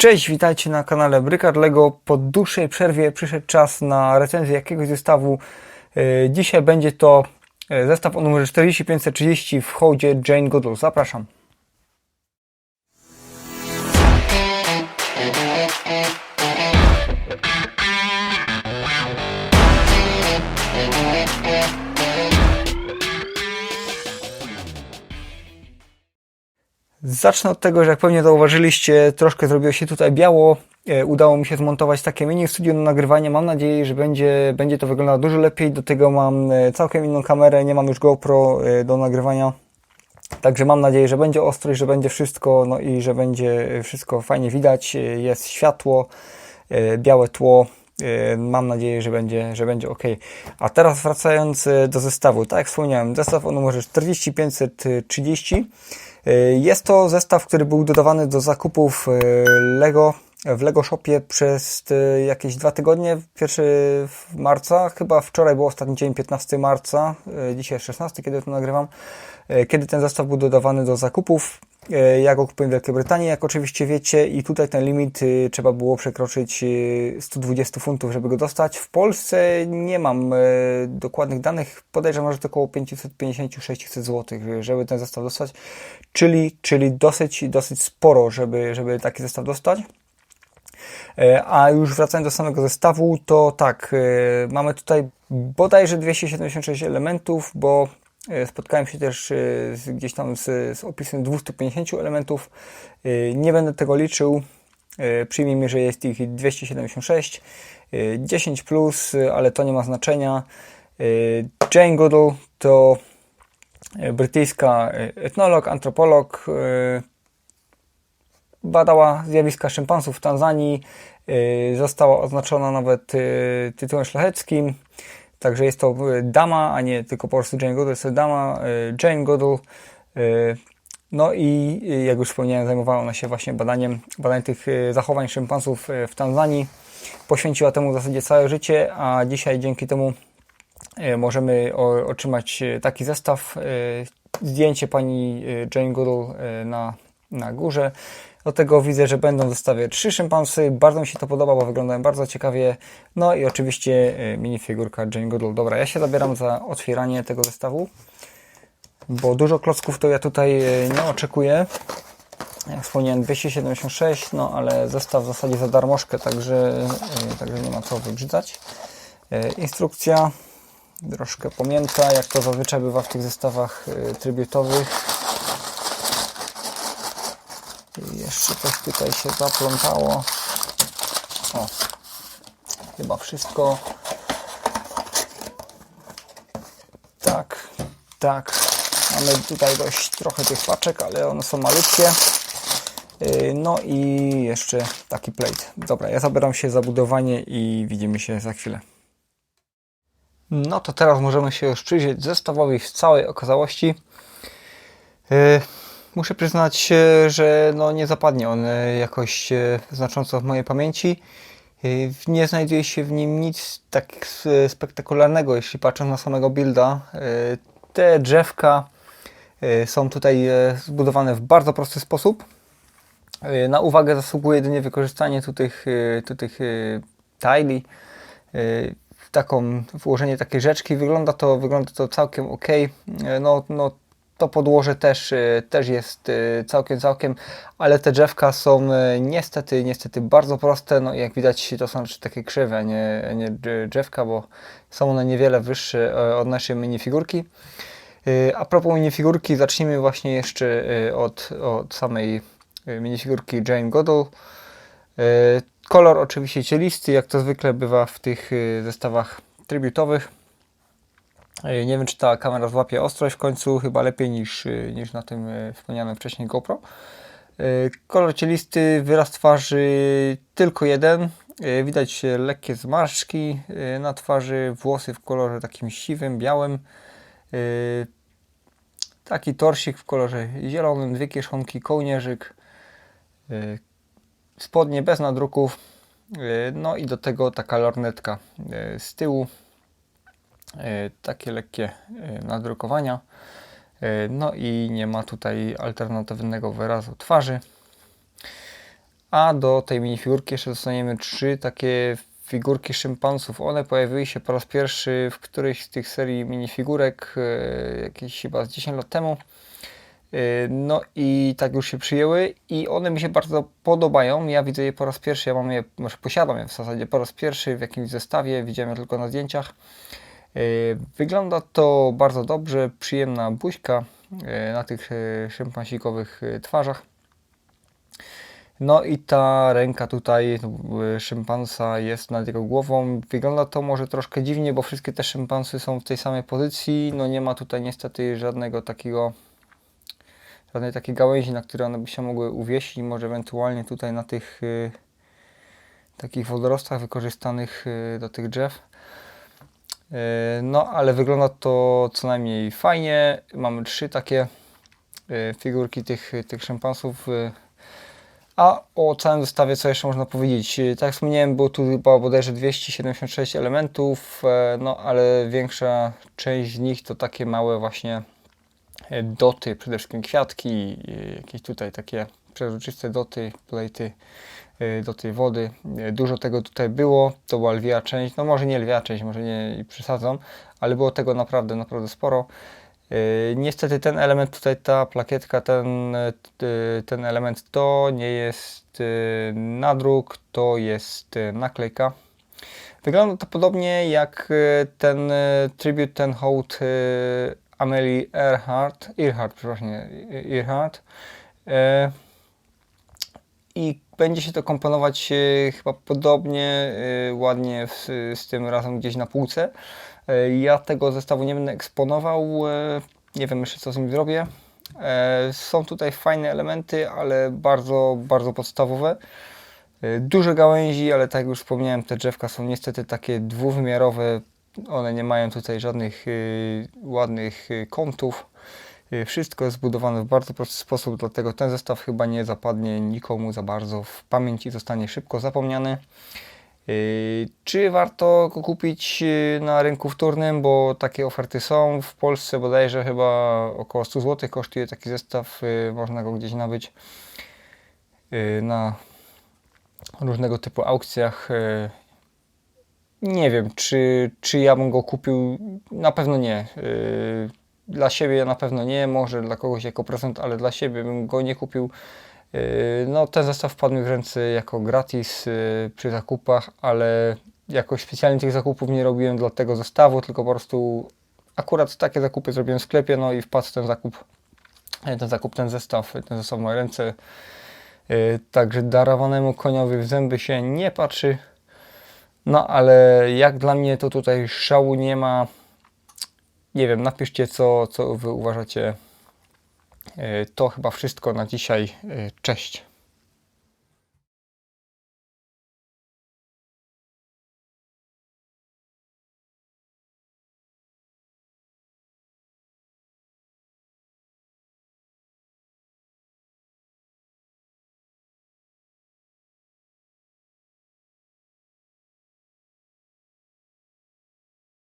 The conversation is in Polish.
Cześć, witajcie na kanale Brykar Lego. Po dłuższej przerwie przyszedł czas na recenzję jakiegoś zestawu. E, Dzisiaj będzie to e, zestaw o numerze 4530 w hołdzie Jane Goodall. Zapraszam. Zacznę od tego, że jak pewnie zauważyliście, troszkę zrobiło się tutaj biało. E, Udało mi się zmontować takie mini studio do nagrywania. Mam nadzieję, że będzie, będzie to wyglądało dużo lepiej. Do tego mam e, całkiem inną kamerę, nie mam już GoPro e, do nagrywania. Także mam nadzieję, że będzie ostrość, że będzie wszystko, no i że będzie wszystko fajnie widać. Jest światło, białe tło. Mam nadzieję, że będzie, że będzie ok. A teraz wracając do zestawu. Tak jak wspomniałem, zestaw o numerze 4530. E, Jest to zestaw, który był dodawany do zakupów e, Lego w Lego Shopie przez e, jakieś dwa tygodnie, 1 marca, chyba wczoraj był ostatni dzień, 15 marca, dzisiaj jest 16, kiedy to nagrywam, kiedy ten zestaw był dodawany do zakupów. E, Ja go kupiłem w Wielkiej Brytanii, jak oczywiście wiecie, i tutaj ten limit e, trzeba było przekroczyć e, 120 funtów, żeby go dostać. W Polsce nie mam e, dokładnych danych, podejrzewam, że to około 550-600 zł, żeby ten zestaw dostać, czyli, czyli dosyć, dosyć sporo, żeby, żeby taki zestaw dostać. E, A już wracając do samego zestawu, to tak, mamy tutaj bodajże 276 elementów, bo spotkałem się też e, z, gdzieś tam z, z opisem 250 elementów. E, Nie będę tego liczył. E, Przyjmijmy, że jest ich 276. e, 10 plus, e, ale to nie ma znaczenia. E, Jane Goodall to e, brytyjska e, etnolog, antropolog, e, badała zjawiska szympansów w Tanzanii. Została oznaczona nawet tytułem szlacheckim. Także jest to yy, dama, a nie tylko po prostu Jane Goodall, jest to dama yy, Jane Goodall. Yy, No i jak już wspomniałem, zajmowała ona się właśnie badaniem, badaniem tych zachowań szympansów w Tanzanii. Poświęciła temu w zasadzie całe życie, a dzisiaj dzięki temu możemy otrzymać taki zestaw. Zdjęcie pani Jane Goodall na, na górze. Do tego widzę, że będą w zestawie trzy szympansy. Bardzo mi się to podoba, bo wyglądają bardzo ciekawie. No i oczywiście y, minifigurka Jane Goodall. Dobra, ja się zabieram za otwieranie tego zestawu, bo dużo klocków to ja tutaj y, nie oczekuję. Jak wspomniałem 276, no ale zestaw w zasadzie za darmożkę, także, y, także nie ma co wybrzydzać. Instrukcja troszkę pamięta, jak to zazwyczaj bywa w tych zestawach trybiutowych. I jeszcze coś tutaj się zaplątało. O, chyba wszystko. Tak, tak. Mamy tutaj dość trochę tych paczek, ale one są malutkie. Yy, No i jeszcze taki plate. Dobra, ja zabieram się za budowanie i widzimy się za chwilę. No to teraz możemy się już przyjrzeć zestawowi w całej okazałości. Muszę przyznać, e, że no nie zapadnie on e, jakoś e, znacząco w mojej pamięci. Nie znajduje się w nim nic tak spektakularnego, jeśli patrzę na samego builda. Te drzewka są tutaj zbudowane w bardzo prosty sposób. Na uwagę zasługuje jedynie wykorzystanie tu tych, tu tili, taką, włożenie takiej rzeczki. Wygląda to, wygląda to całkiem ok. No, no, to podłoże też, e, też jest e, całkiem, całkiem, ale te drzewka są e, niestety, niestety bardzo proste. No jak widać, to są takie krzywe, a nie, nie drze- drzewka, bo są one niewiele wyższe od naszej minifigurki. A propos minifigurki, zacznijmy właśnie jeszcze od, od samej minifigurki Jane Goodall. Kolor oczywiście cielisty, jak to zwykle bywa w tych zestawach tributowych. E, Nie wiem, czy ta kamera złapie ostrość w końcu, chyba lepiej niż, e, niż na tym e, wspomnianym wcześniej GoPro. Kolor cielisty, wyraz twarzy tylko jeden. Widać lekkie zmarszczki na twarzy, włosy w kolorze takim siwym, białym. Taki torsik w kolorze zielonym, dwie kieszonki, kołnierzyk, spodnie bez nadruków, no i do tego taka lornetka z tyłu. E, takie lekkie e, nadrukowania. E, No i nie ma tutaj alternatywnego wyrazu twarzy. A do tej minifigurki jeszcze dostaniemy trzy takie figurki szympansów. One pojawiły się po raz pierwszy w którejś z tych serii minifigurek, jakieś chyba z 10 lat temu. No i tak już się przyjęły i one mi się bardzo podobają. Ja widzę je po raz pierwszy, ja mam je, może posiadam je w zasadzie po raz pierwszy w jakimś zestawie, widziałem je tylko na zdjęciach. E, Wygląda to bardzo dobrze, przyjemna buźka e, na tych e, szympansikowych twarzach. No i ta ręka tutaj szympansa jest nad jego głową. Wygląda to może troszkę dziwnie, bo wszystkie te szympansy są w tej samej pozycji. No nie ma tutaj niestety żadnego takiego żadnej takiej gałęzi, na które one by się mogły uwiesić. Może ewentualnie tutaj na tych takich wodorostach wykorzystanych do tych drzew. Y, No, ale wygląda to co najmniej fajnie. Mamy trzy takie y, figurki tych, tych szympansów. y, a o całym zestawie co jeszcze można powiedzieć? Tak jak wspomniałem, było tu chyba bodajże 276 elementów, e, no ale większa część z nich to takie małe właśnie e, doty, przede wszystkim kwiatki, jakieś tutaj takie przezroczyste doty, plejty y, do tej wody. Y, Dużo tego tutaj było, to była lwia część, no może nie lwia część, może nie przesadzam, ale było tego naprawdę, naprawdę sporo. Yy, Niestety ten element tutaj, ta plakietka, ten, y, ten element to nie jest y, nadruk, to jest y, naklejka. Wygląda to podobnie jak y, ten y, tribute, ten hołd y, Amelie Earhart, Earhart, przepraszam, Earhart. E, I będzie się to komponować y, chyba podobnie y, ładnie z tym razem gdzieś na półce. E, Ja tego zestawu nie będę eksponował. e, Nie wiem jeszcze co z nim zrobię. E, Są tutaj fajne elementy, ale bardzo, bardzo podstawowe. E, Duże gałęzi, ale tak jak już wspomniałem, te drzewka są niestety takie dwuwymiarowe. One nie mają tutaj żadnych ładnych kątów. Y, Wszystko jest zbudowane w bardzo prosty sposób, dlatego ten zestaw chyba nie zapadnie nikomu za bardzo w pamięć i zostanie szybko zapomniany. Yy, Czy warto go kupić yy, na rynku wtórnym, bo takie oferty są w Polsce bodajże chyba około 100 zł kosztuje taki zestaw, można go gdzieś nabyć na różnego typu aukcjach. Nie wiem, czy, czy ja bym go kupił, na pewno nie. Dla siebie na pewno nie, może dla kogoś jako prezent, ale dla siebie bym go nie kupił. Yy, No, ten zestaw wpadł mi w ręce jako gratis yy, przy zakupach, ale jakoś specjalnie tych zakupów nie robiłem dla tego zestawu, tylko po prostu akurat takie zakupy zrobiłem w sklepie, no i wpadł ten zakup, e, ten zakup, ten zestaw, ten zestaw w moje ręce. Yy, Także darowanemu koniowi w zęby się nie patrzy. No, ale jak dla mnie to tutaj szału nie ma. Nie wiem, napiszcie co, co wy uważacie. Yy, To chyba wszystko na dzisiaj. Yy, Cześć.